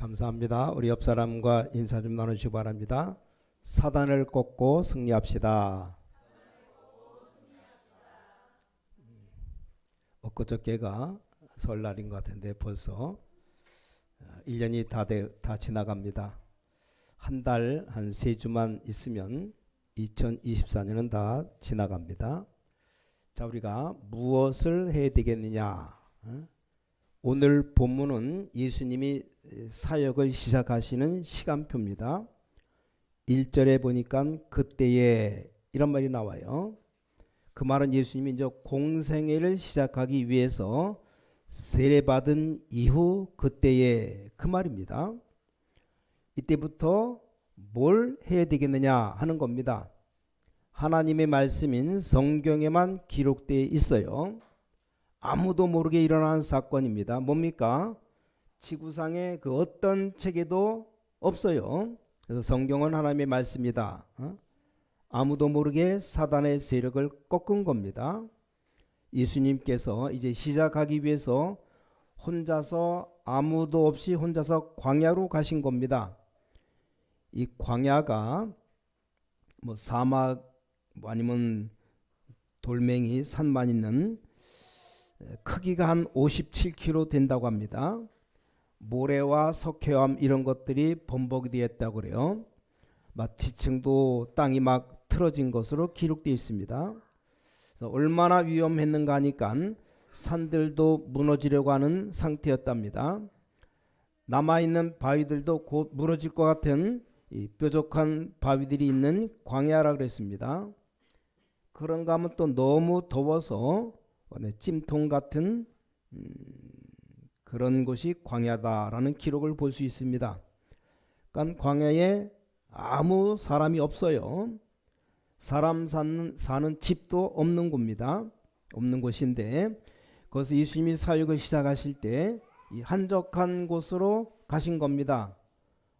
감사합니다. 우리 옆 사람과 인사 좀 나누시기 바랍니다. 사단을 꺾고 승리합시다. 음, 엊그저께가 설날인 것 같은데 벌써 1년이 다, 돼, 다 지나갑니다. 한 달, 한 세 주만 있으면 2024년은 다 지나갑니다. 자, 우리가 무엇을 해야 되겠느냐? 어? 오늘 본문은 예수님이 사역을 시작하시는 시간표입니다. 1절에 보니까 그때에 이런 말이 나와요. 그 말은 예수님이 이제 공생애를 시작하기 위해서 세례받은 이후 그때에 그 말입니다. 이때부터 뭘 해야 되겠느냐 하는 겁니다. 하나님의 말씀인 성경에만 기록되어 있어요. 아무도 모르게 일어난 사건입니다. 뭡니까? 지구상의 그 어떤 책에도 없어요. 그래서 성경은 하나님의 말씀이다. 어? 아무도 모르게 사단의 세력을 꺾은 겁니다. 예수님께서 이제 시작하기 위해서 혼자서 아무도 없이 혼자서 광야로 가신 겁니다. 이 광야가 뭐 사막 뭐 아니면 돌멩이 산만 있는 크기가 한 57km 된다고 합니다. 모래와 석회암 이런 것들이 범벅이 되었다고 그래요. 막 지층도 땅이 막 틀어진 것으로 기록되어 있습니다. 얼마나 위험했는가 하니까 산들도 무너지려고 하는 상태였답니다. 남아있는 바위들도 곧 무너질 것 같은 뾰족한 바위들이 있는 광야라 그랬습니다. 그런가 하면 또 너무 더워서 찜통 같은 음, 그런 곳이 광야다라는 기록을 볼 수 있습니다. 그러니까 광야에 아무 사람이 없어요. 사람 사는, 사는 집도 없는 곳입니다. 없는 곳인데 거기서 예수님이 사역을 시작하실 때 이 한적한 곳으로 가신 겁니다.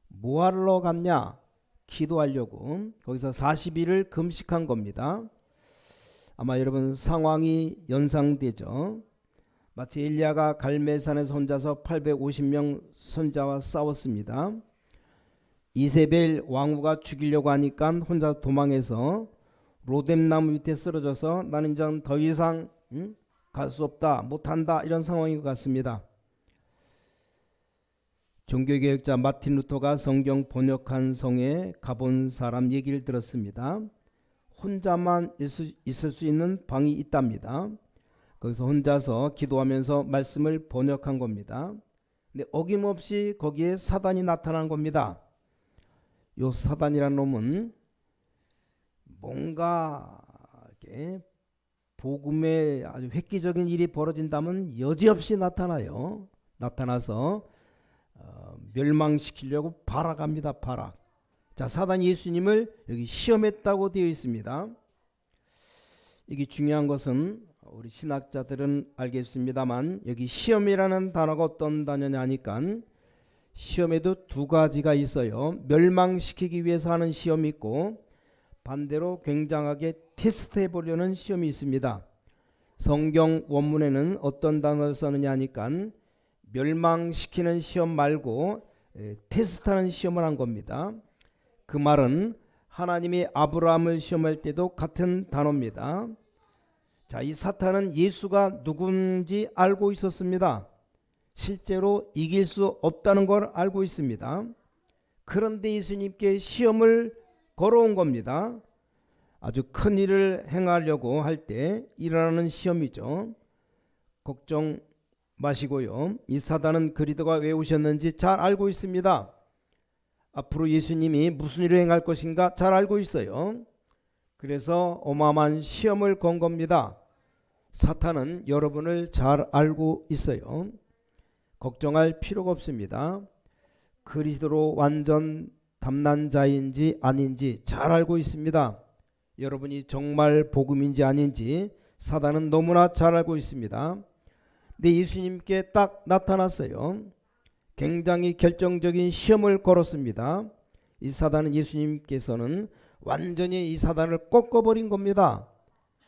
뭐하러 갔냐? 기도하려고 거기서 40일을 금식한 겁니다. 아마 여러분 상황이 연상되죠. 마치 엘리야가 갈멜산에서 혼자서 850명 선자와 싸웠습니다. 이세벨 왕후가 죽이려고 하니까 혼자 도망해서 로뎀나무 밑에 쓰러져서 나는 이제 더 이상 응? 갈수 없다 못한다 이런 상황인 것 같습니다. 종교개혁자 마틴 루터가 성경 번역한 성에 가본 사람 얘기를 들었습니다. 혼자만 있을 수 있는 방이 있답니다. 거기서 혼자서 기도하면서 말씀을 번역한 겁니다. 근데 어김없이 거기에 사단이 나타난 겁니다. 요 사단이라는 놈은 뭔가 복음에 아주 획기적인 일이 벌어진다면 여지없이 나타나요. 나타나서 어, 멸망시키려고 발악합니다. 발악. 자, 사단 예수님을 여기 시험했다고 되어 있습니다. 이게 중요한 것은 우리 신학자들은 알겠습니다만 여기 시험이라는 단어가 어떤 단어냐 하니까 시험에도 두 가지가 있어요. 멸망시키기 위해서 하는 시험이 있고 반대로 굉장하게 테스트해 보려는 시험이 있습니다. 성경 원문에는 어떤 단어를 쓰느냐 하니까 멸망시키는 시험 말고 테스트하는 시험을 한 겁니다. 그 말은 하나님이 아브라함을 시험할 때도 같은 단어입니다. 자, 이 사탄은 예수가 누군지 알고 있었습니다. 실제로 이길 수 없다는 걸 알고 있습니다. 그런데 예수님께 시험을 걸어온 겁니다. 아주 큰 일을 행하려고 할 때 일어나는 시험이죠. 걱정 마시고요. 이 사단은 그리스도가 왜 오셨는지 잘 알고 있습니다. 앞으로 예수님이 무슨 일을 행할 것인가 잘 알고 있어요. 그래서 어마어마한 시험을 건 겁니다. 사탄은 여러분을 잘 알고 있어요. 걱정할 필요가 없습니다. 그리스도로 완전 담난 자인지 아닌지 잘 알고 있습니다. 여러분이 정말 복음인지 아닌지 사단은 너무나 잘 알고 있습니다. 근데 예수님께 딱 나타났어요. 굉장히 결정적인 시험을 걸었습니다. 이 사단은 예수님께서는 완전히 이 사단을 꺾어버린 겁니다.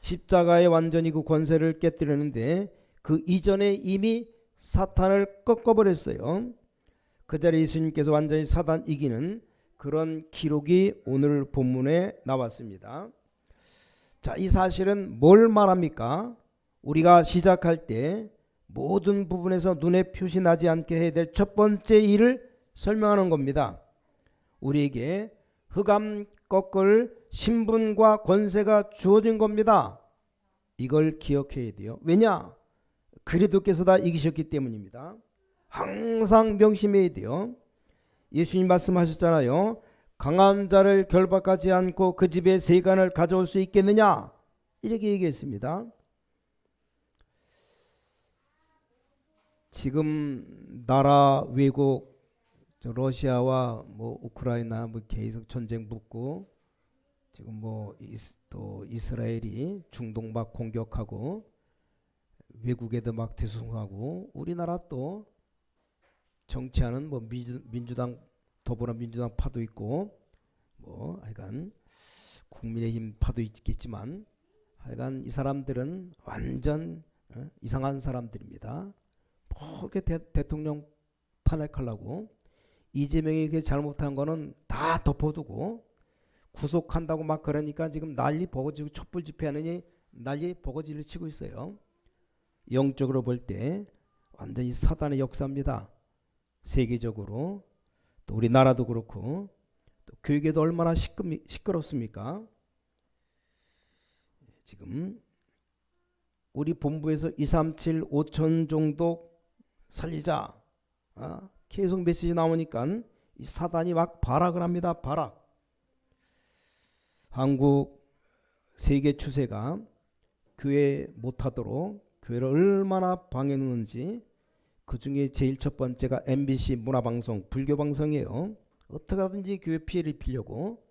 십자가에 완전히 그 권세를 깨뜨리는데 그 이전에 이미 사탄을 꺾어버렸어요. 그 자리에 예수님께서 완전히 사단 이기는 그런 기록이 오늘 본문에 나왔습니다. 자, 이 사실은 뭘 말합니까? 우리가 시작할 때 모든 부분에서 눈에 표시 나지 않게 해야 될 첫 번째 일을 설명하는 겁니다. 우리에게 흑암 꺾을 신분과 권세가 주어진 겁니다. 이걸 기억해야 돼요. 왜냐? 그리스도께서 다 이기셨기 때문입니다. 항상 명심해야 돼요. 예수님 말씀하셨잖아요. 강한 자를 결박하지 않고 그 집에 세간을 가져올 수 있겠느냐? 이렇게 얘기했습니다. 지금 나라 외국 저 러시아와 뭐 우크라이나 뭐 계속 전쟁 붙고 지금 뭐 또 이스라엘이 중동 막 공격하고 외국에도 막 대송하고 우리나라 또 정치하는 뭐 민주, 민주 당 더불어민주당 파도 있고 뭐 하여간 국민의힘 파도 있겠지만 하여간 이 사람들은 완전 어? 이상한 사람들입니다. 뭐 이렇게 대, 대통령 탄핵하려고 이재명이 그 잘못한 거는 다 덮어두고 구속한다고 막 그러니까 지금 난리 버거지고 촛불 집회하느니 난리 버거지를 치고 있어요. 영적으로 볼 때 완전히 사단의 역사입니다. 세계적으로 또 우리나라도 그렇고 또 교육에도 얼마나 시끄, 시끄럽습니까? 지금 우리 본부에서 237 5천 정도 살리자. 아, 계속 메시지 나오니까 이 사단이 막 발악을 합니다. 발악. 한국 세계 추세가 교회 못하도록 교회를 얼마나 방해했는지 그 중에 제일 첫 번째가 MBC 문화방송 불교 방송이에요. 어떻게 하든지 교회 피해를 입히려고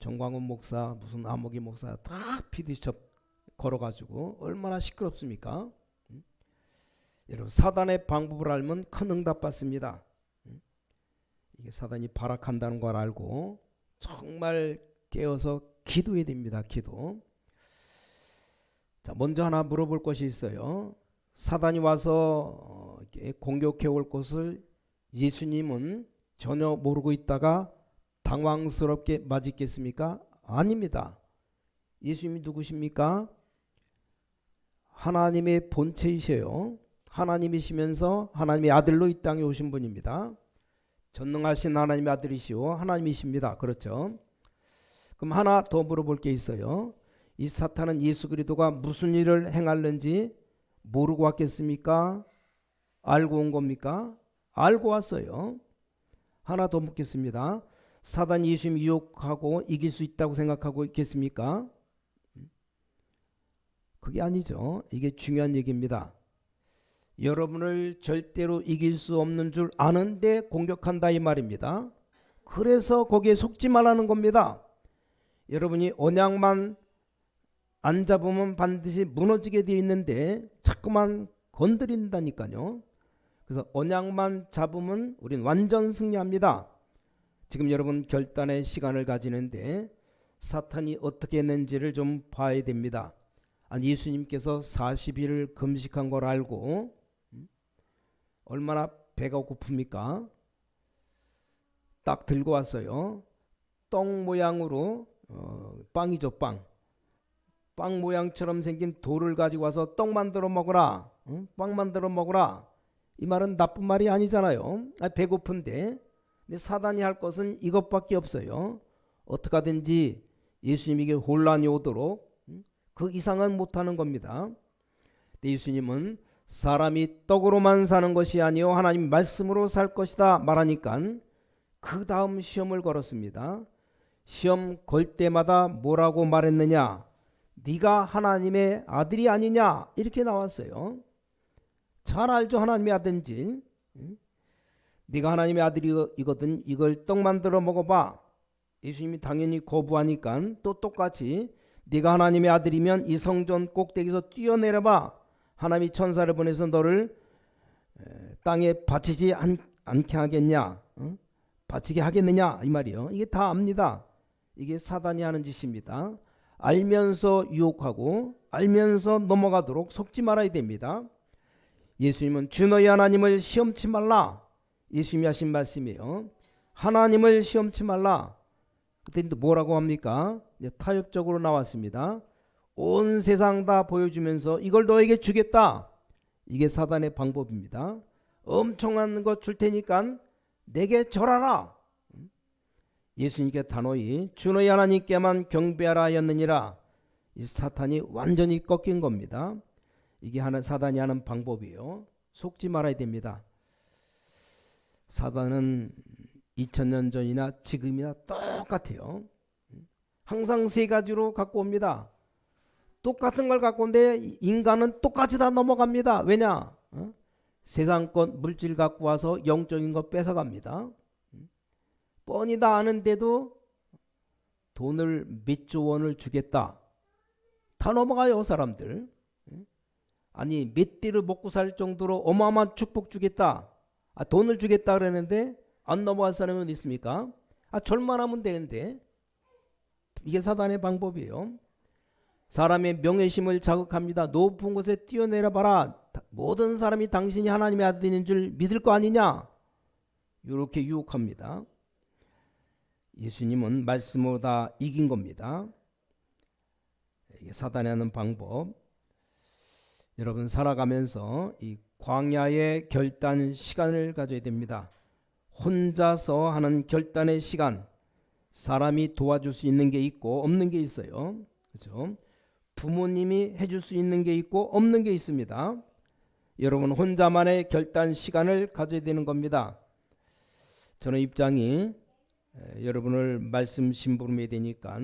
정광훈 목사 무슨 아무기 목사 다 피디첩 걸어가지고 얼마나 시끄럽습니까? 음? 여러분 사단의 방법을 알면 큰 응답 받습니다. 음? 이게 사단이 발악한다는 걸 알고 정말 깨어서 기도해야 됩니다. 기도. 자, 먼저 하나 물어볼 것이 있어요. 사단이 와서 어, 공격해 올 것을 예수님은 전혀 모르고 있다가 당황스럽게 맞았겠습니까? 아닙니다. 예수님이 누구십니까? 하나님의 본체이셔요. 하나님이시면서 하나님의 아들로 이 땅에 오신 분입니다. 전능하신 하나님의 아들이시오. 하나님이십니다. 그렇죠? 그럼 하나 더 물어볼 게 있어요. 이 사탄은 예수 그리스도가 무슨 일을 행할는지 모르고 왔겠습니까? 알고 온 겁니까? 알고 왔어요. 하나 더 묻겠습니다. 사단이 예수님 유혹하고 이길 수 있다고 생각하고 있겠습니까? 그게 아니죠. 이게 중요한 얘기입니다. 여러분을 절대로 이길 수 없는 줄 아는데 공격한다 이 말입니다. 그래서 거기에 속지 말라는 겁니다. 여러분이 언약만 안 잡으면 반드시 무너지게 되어 있는데 자꾸만 건드린다니까요. 그래서 언약만 잡으면 우린 완전 승리합니다. 지금 여러분 결단의 시간을 가지는데 사탄이 어떻게 했는지를 좀 봐야 됩니다. 아니 예수님께서 40일을 금식한 걸 알고 음? 얼마나 배가 고픕니까? 딱 들고 왔어요. 떡 모양으로 어, 빵이죠 빵. 빵 모양처럼 생긴 돌을 가지고 와서 떡 만들어 먹어라. 응? 빵 만들어 먹어라. 이 말은 나쁜 말이 아니잖아요. 아, 배고픈데. 근데 사단이 할 것은 이것밖에 없어요. 어떻게 하든지 예수님에게 혼란이 오도록 응? 그 이상은 못하는 겁니다. 예수님은 사람이 떡으로만 사는 것이 아니요 하나님 말씀으로 살 것이다 말하니까 그 다음 시험을 걸었습니다. 시험 걸 때마다 뭐라고 말했느냐? 네가 하나님의 아들이 아니냐? 이렇게 나왔어요. 잘 알죠 하나님의 아들인지. 네가 하나님의 아들이거든 이걸 떡 만들어 먹어봐. 예수님이 당연히 거부하니까 또 똑같이 네가 하나님의 아들이면 이 성전 꼭대기에서 뛰어내려봐. 하나님이 천사를 보내서 너를 땅에 바치지 않, 게 하겠냐? 어? 바치게 하겠느냐? 이 말이요. 이게 다 압니다. 이게 사단이 하는 짓입니다. 알면서 유혹하고 알면서 넘어가도록 속지 말아야 됩니다. 예수님은 주 너희 하나님을 시험치 말라. 예수님이 하신 말씀이에요. 하나님을 시험치 말라. 그때 또 뭐라고 합니까? 타협적으로 나왔습니다. 온 세상 다 보여주면서 이걸 너에게 주겠다. 이게 사단의 방법입니다. 엄청난 것 줄 테니까 내게 절하라. 예수님께 단호히 주 너희 하나님께만 경배하라 하였느니라. 이 사탄이 완전히 꺾인 겁니다. 이게 하는 사단이 하는 방법이에요. 속지 말아야 됩니다. 사단은 2000년 전이나 지금이나 똑같아요. 항상 세 가지로 갖고 옵니다. 똑같은 걸 갖고 온데 인간은 똑같이 다 넘어갑니다. 왜냐? 어? 세상 것 물질 갖고 와서 영적인 거 뺏어갑니다. 뻔히 다 아는데도 돈을 몇 조 원을 주겠다. 다 넘어가요 사람들. 아니 몇 대를 먹고 살 정도로 어마어마한 축복 주겠다. 아, 돈을 주겠다 그러는데 안 넘어갈 사람은 있습니까? 아 절만 하면 되는데 이게 사단의 방법이에요. 사람의 명예심을 자극합니다. 높은 곳에 뛰어내려 봐라. 모든 사람이 당신이 하나님의 아들인 줄 믿을 거 아니냐? 이렇게 유혹합니다. 예수님은 말씀으로 다 이긴 겁니다. 사단이 하는 방법. 여러분 살아가면서 이 광야의 결단 시간을 가져야 됩니다. 혼자서 하는 결단의 시간. 사람이 도와줄 수 있는 게 있고 없는 게 있어요. 그렇죠? 부모님이 해줄 수 있는 게 있고 없는 게 있습니다. 여러분 혼자만의 결단 시간을 가져야 되는 겁니다. 저는 입장이 에, 여러분을 말씀 심부름해야 되니까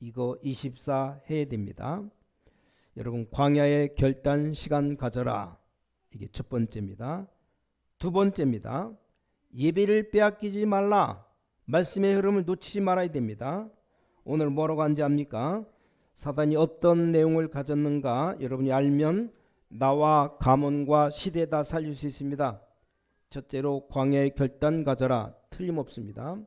이거 24 해야 됩니다. 여러분 광야의 결단 시간 가져라. 이게 첫 번째입니다. 두 번째입니다. 예배를 빼앗기지 말라. 말씀의 흐름을 놓치지 말아야 됩니다. 오늘 뭐라고 한지 압니까? 사단이 어떤 내용을 가졌는가 여러분이 알면 나와 가문과 시대 다 살릴 수 있습니다. 첫째로 광야의 결단 가져라 틀림없습니다.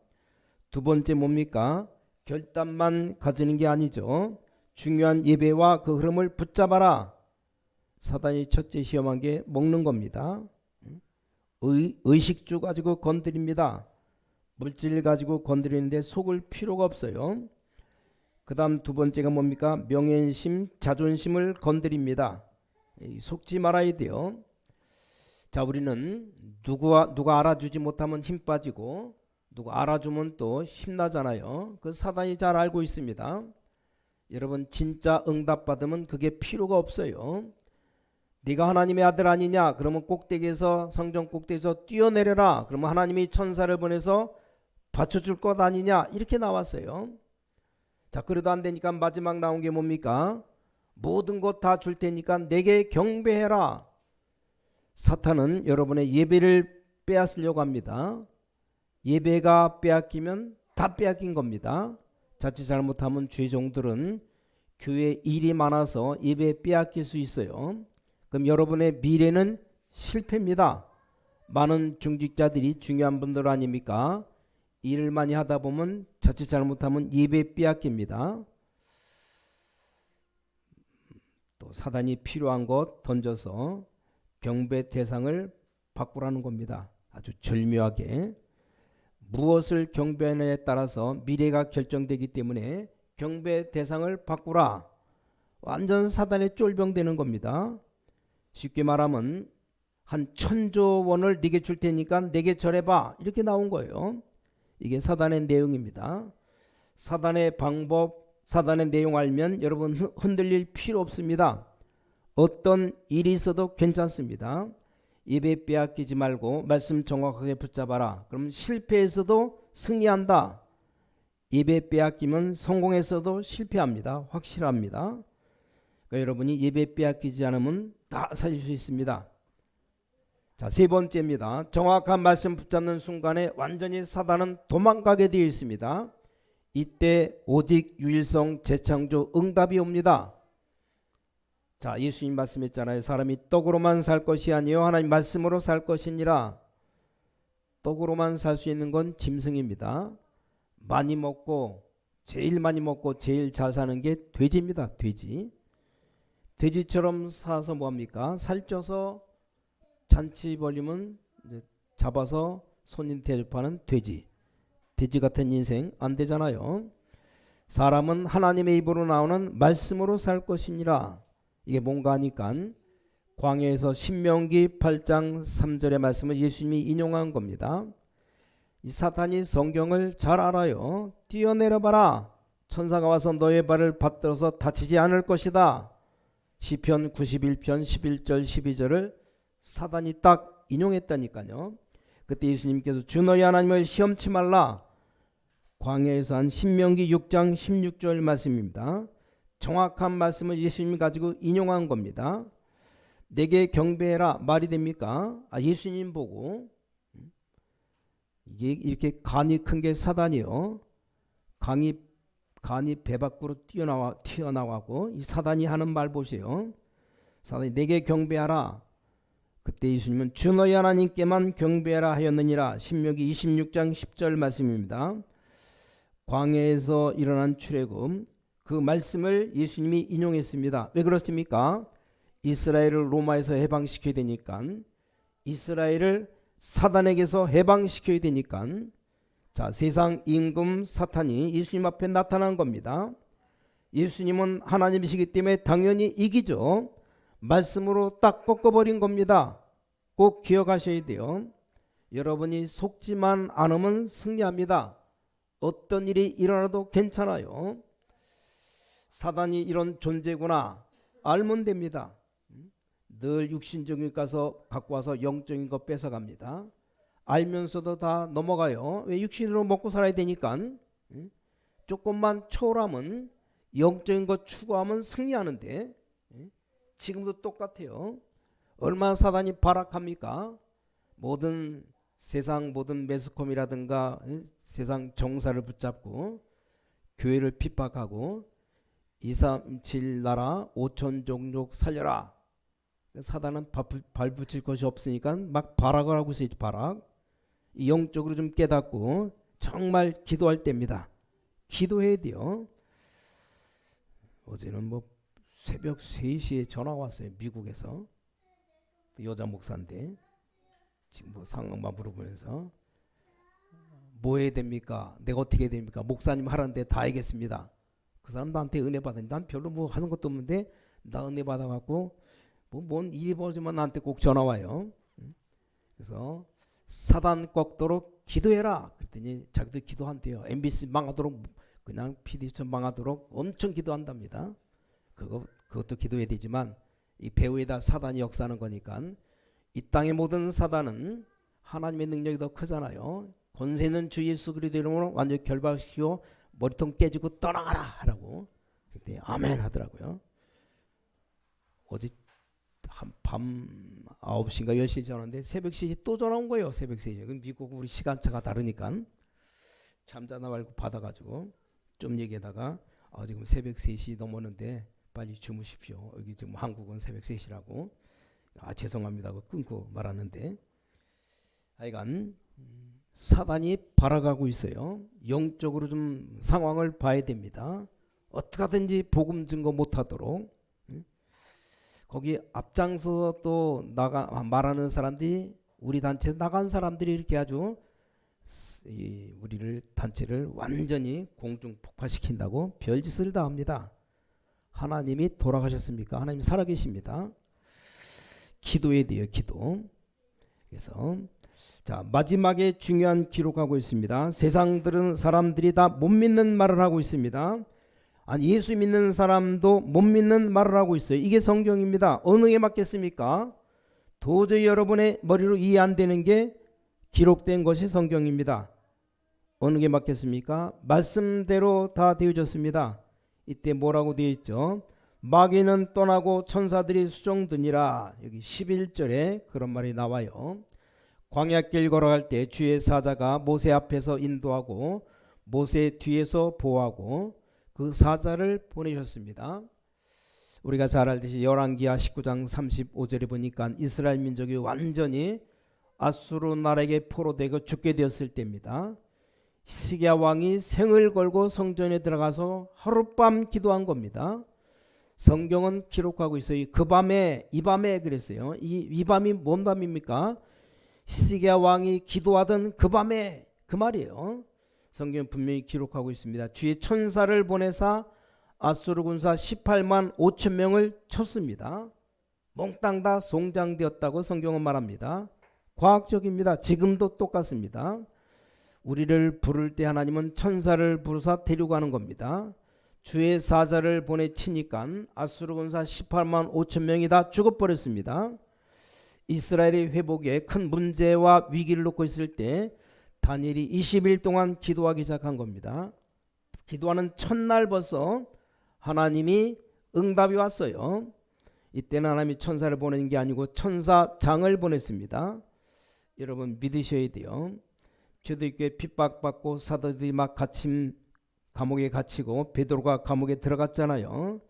두 번째 뭡니까? 결단만 가지는 게 아니죠. 중요한 예배와 그 흐름을 붙잡아라. 사단이 첫째 시험한 게 먹는 겁니다. 의, 의식주 가지고 건드립니다. 물질 가지고 건드리는데 속을 필요가 없어요. 그 다음 두 번째가 뭡니까? 명예심, 자존심을 건드립니다. 속지 말아야 돼요. 자, 우리는 누구와 누가 알아주지 못하면 힘 빠지고 누가 알아주면 또 힘나잖아요. 그 사단이 잘 알고 있습니다. 여러분 진짜 응답 받으면 그게 필요가 없어요. 네가 하나님의 아들 아니냐? 그러면 꼭대기에서 성전 꼭대기에서 뛰어내려라. 그러면 하나님이 천사를 보내서 받쳐줄 것 아니냐? 이렇게 나왔어요. 자, 그래도 안 되니까 마지막 나온 게 뭡니까? 모든 것 다 줄 테니까 내게 경배해라. 사탄은 여러분의 예배를 빼앗으려고 합니다. 예배가 빼앗기면 다 빼앗긴 겁니다. 자칫 잘못하면 죄종들은 교회 일이 많아서 예배 빼앗길 수 있어요. 그럼 여러분의 미래는 실패입니다. 많은 중직자들이 중요한 분들 아닙니까? 일을 많이 하다 보면 자칫 잘못하면 예배 빼앗깁니다. 또 사단이 필요한 것 던져서 경배 대상을 바꾸라는 겁니다. 아주 절묘하게 무엇을 경배하느냐에 따라서 미래가 결정되기 때문에 경배 대상을 바꾸라. 완전 사단의 쫄병되는 겁니다. 쉽게 말하면 한 천조 원을 네게 줄 테니까 내게 절해봐 이렇게 나온 거예요. 이게 사단의 내용입니다. 사단의 방법, 사단의 내용 알면 여러분 흔들릴 필요 없습니다. 어떤 일이 있어도 괜찮습니다. 예배 빼앗기지 말고 말씀 정확하게 붙잡아라. 그럼 실패에서도 승리한다. 예배 빼앗기면 성공에서도 실패합니다. 확실합니다. 그러니까 여러분이 예배 빼앗기지 않으면 다 살릴 수 있습니다. 자, 세 번째입니다. 정확한 말씀 붙잡는 순간에 완전히 사단은 도망가게 되어 있습니다. 이때 오직 유일성 재창조 응답이 옵니다. 자, 예수님 말씀했잖아요. 사람이 떡으로만 살 것이 아니요 하나님 말씀으로 살 것이니라. 떡으로만 살 수 있는 건 짐승입니다. 많이 먹고 제일 많이 먹고 제일 잘 사는 게 돼지입니다. 돼지. 돼지처럼 사서 뭐 합니까? 살쪄서 잔치 벌리면 잡아서 손님 대접하는 돼지. 돼지 같은 인생 안 되잖아요. 사람은 하나님의 입으로 나오는 말씀으로 살 것이니라. 이게 뭔가 하니까 광야에서 신명기 8장 3절의 말씀을 예수님이 인용한 겁니다. 이 사탄이 성경을 잘 알아요. 뛰어내려 봐라. 천사가 와서 너의 발을 받들어서 다치지 않을 것이다. 시편 91편 11절 12절을 사단이 딱 인용했다니까요. 그때 예수님께서 주 너희 하나님을 시험치 말라. 광야에서 한 신명기 6장 16절 말씀입니다. 정확한 말씀을 예수님이 가지고 인용한 겁니다. 내게 경배해라 말이 됩니까? 아 예수님 보고 이게 이렇게 간이 큰 게 사단이요. 강이 간이 배 밖으로 뛰어나와 튀어나와고 이 사단이 하는 말 보세요. 사단이 내게 경배하라. 그때 예수님은 주 너희 하나님께만 경배하라 하였느니라. 신명기 26장 10절 말씀입니다. 광야에서 일어난 출애굽 그 말씀을 예수님이 인용했습니다. 왜 그렇습니까? 이스라엘을 로마에서 해방시켜야 되니까 이스라엘을 사단에게서 해방시켜야 되니까 자 세상 임금 사탄이 예수님 앞에 나타난 겁니다. 예수님은 하나님이시기 때문에 당연히 이기죠. 말씀으로 딱 꺾어버린 겁니다. 꼭 기억하셔야 돼요. 여러분이 속지만 않으면 승리합니다. 어떤 일이 일어나도 괜찮아요. 사단이 이런 존재구나 알면 됩니다. 늘 육신적인 가서 갖고 와서 영적인 거 뺏어갑니다. 알면서도 다 넘어가요. 왜 육신으로 먹고 살아야 되니까. 응? 조금만 초월하면 영적인 거 추구하면 승리하는데 응? 지금도 똑같아요. 얼마나 사단이 발악합니까? 모든 세상 모든 매스컴이라든가 응? 세상 정사를 붙잡고 교회를 핍박하고 237 나라 5천 종족 살려라. 사단은 발 붙일 것이 없으니까 막 발악을 하고 있어요. 발악. 영적으로 좀 깨닫고 정말 기도할 때입니다. 기도해야 돼요. 어제는 뭐 새벽 3시에 전화 왔어요. 미국에서. 여자 목사인데 지금 뭐 상황만 물어보면서 뭐 해야 됩니까? 내가 어떻게 해야 됩니까? 목사님 하라는데 다 알겠습니다. 그 사람 나한테 은혜 받으니 난 별로 뭐 하는 것도 없는데 나 은혜 받아갖고 뭐 뭔 일이 벌어지면 나한테 꼭 전화 와요. 그래서 사단 꺾도록 기도해라. 그랬더니 자기도 기도한대요. MBC 망하도록 그냥 PD처럼 망하도록 엄청 기도한답니다. 그거 그것도 기도해야 되지만 이 배후에다 사단이 역사하는 거니까 이 땅의 모든 사단은 하나님의 능력이 더 크잖아요. 권세는 주 예수 그리스도 이름으로 완전히 결박시키고 머리통 깨지고 떠나가라 하라고 그때 아멘 하더라고요. 어제 한밤 9시인가 10시에 전화인데 새벽 3시 또 전화 온 거예요. 새벽 3시. 그럼 미국 우리 시간차가 다르니까 잠자나 말고 받아가지고 좀 얘기하다가 아, 지금 새벽 3시 넘었는데 빨리 주무십시오. 여기 지금 한국은 새벽 3시라고 아 죄송합니다. 고 끊고 말하는데 하여간 사단이 발아가고 있어요. 영적으로 좀 상황을 봐야 됩니다. 어떻게 하든지 복음 증거 못하도록 거기 앞장서 또 나가 말하는 사람들이 우리 단체 나간 사람들이 이렇게 아주 이 우리를 단체를 완전히 공중 폭파시킨다고 별짓을 다 합니다. 하나님이 돌아가셨습니까? 하나님 살아계십니다. 기도해야 돼요, 기도. 그래서 자 마지막에 중요한 기록하고 있습니다. 세상들은 사람들이 다 못 믿는 말을 하고 있습니다. 아니 예수 믿는 사람도 못 믿는 말을 하고 있어요. 이게 성경입니다. 어느 게 맞겠습니까? 도저히 여러분의 머리로 이해 안 되는 게 기록된 것이 성경입니다. 어느 게 맞겠습니까? 말씀대로 다 되어졌습니다. 이때 뭐라고 되어 있죠? 마귀는 떠나고 천사들이 수종드니라. 여기 11절에 그런 말이 나와요. 광야길 걸어갈 때 주의 사자가 모세 앞에서 인도하고 모세 뒤에서 보호하고 그 사자를 보내셨습니다. 우리가 잘 알듯이 열왕기하 19장 35절에 보니까 이스라엘 민족이 완전히 아수르 나라에게 포로되고 죽게 되었을 때입니다. 시기야 왕이 생을 걸고 성전에 들어가서 하룻밤 기도한 겁니다. 성경은 기록하고 있어요. 그 밤에 이 밤에 그랬어요. 이, 이 밤이 뭔 밤입니까? 히스기야 왕이 기도하던 그 밤에 그 말이에요. 성경 분명히 기록하고 있습니다. 주의 천사를 보내사 아수르 군사 18만 5천 명을 쳤습니다. 몽땅 다 송장되었다고 성경은 말합니다. 과학적입니다. 지금도 똑같습니다. 우리를 부를 때 하나님은 천사를 부르사 데려가는 겁니다. 주의 사자를 보내 치니까 아수르 군사 18만 5천 명이 다 죽어버렸습니다. 이스라엘의 회복에 큰 문제와 위기를 놓고 있을 때 다니엘이 20일 동안 기도하기 시작한 겁니다. 기도하는 첫날 벌써 하나님이 응답이 왔어요. 이때는 하나님이 천사를 보내는 게 아니고 천사장을 보냈습니다. 여러분 믿으셔야 돼요. 주도교회 핍박받고 사도들이 막 갇힘 감옥에 갇히고 베드로가 감옥에 들어갔잖아요.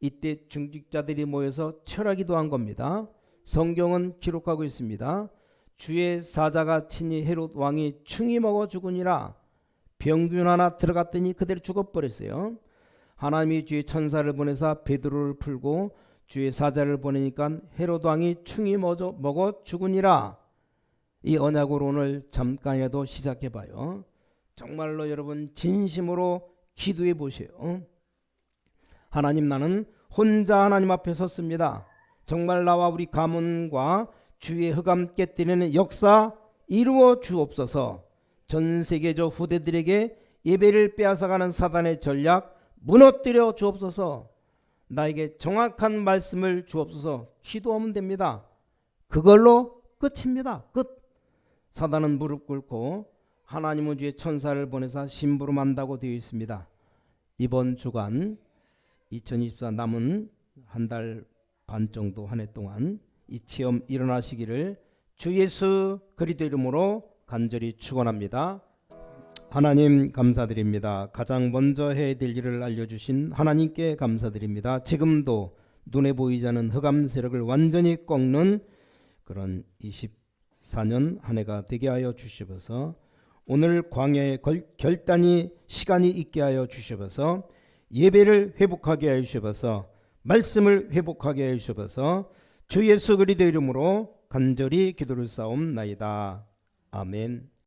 이때 중직자들이 모여서 철학기도 한 겁니다. 성경은 기록하고 있습니다. 주의 사자가 친히 헤롯 왕이 충이 먹어 죽으니라 병균 하나 들어갔더니 그대로 죽어버렸어요. 하나님이 주의 천사를 보내사 베드로를 풀고 주의 사자를 보내니까 헤롯 왕이 충이 먹어 죽으니라 이 언약으로 오늘 잠깐이라도 시작해 봐요. 정말로 여러분 진심으로 기도해 보세요. 하나님 나는 혼자 하나님 앞에 섰습니다. 정말 나와 우리 가문과 주의 흑암 깨뜨리는 역사 이루어 주옵소서. 전 세계적 후대들에게 예배를 빼앗아가는 사단의 전략 무너뜨려 주옵소서. 나에게 정확한 말씀을 주옵소서. 기도하면 됩니다. 그걸로 끝입니다. 끝. 사단은 무릎 꿇고 하나님은 주의 천사를 보내사 심부름한다고 되어 있습니다. 이번 주간 2024 남은 한 달 반 정도 한 해 동안 이 체험 일어나시기를 주 예수 그리스도 이름으로 간절히 축원합니다. 하나님 감사드립니다. 가장 먼저 될 일을 알려주신 하나님께 감사드립니다. 지금도 눈에 보이지 않는 흑암 세력을 완전히 꺾는 그런 24년 한 해가 되게 하여 주시옵소서. 오늘 광야의 걸- 결단이 시간이 있게 하여 주시옵소서. 예배를 회복하게 하여 주시옵소서. 말씀을 회복하게 하여 주시옵소서. 주 예수 그리스도 이름으로 간절히 기도를 싸움 나이다. 아멘.